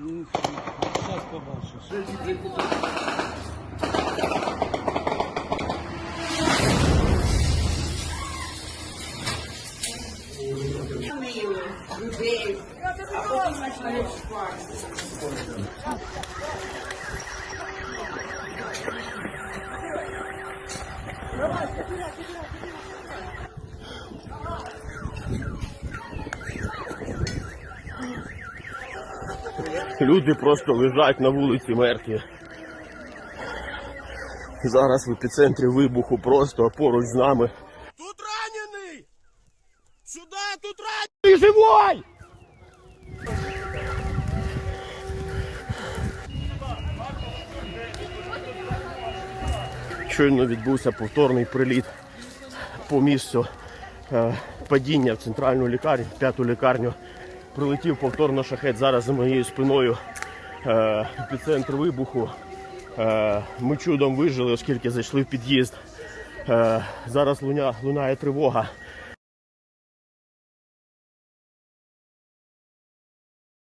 Зараз побачиш. людей, а потім почали шпати. Люди просто лежать на вулиці мертві. Зараз в епіцентрі вибуху просто поруч з нами. Тут ранений! Сюди, тут ранений! Живой! Щойно відбувся повторний приліт по місцю е, падіння в центральну лікарню, в п'яту лікарню. Прилетів повторно шахет зараз за моєю спиною. Е, центр вибуху. Е, ми чудом вижили, оскільки зайшли в під'їзд. Е, зараз луня, лунає тривога.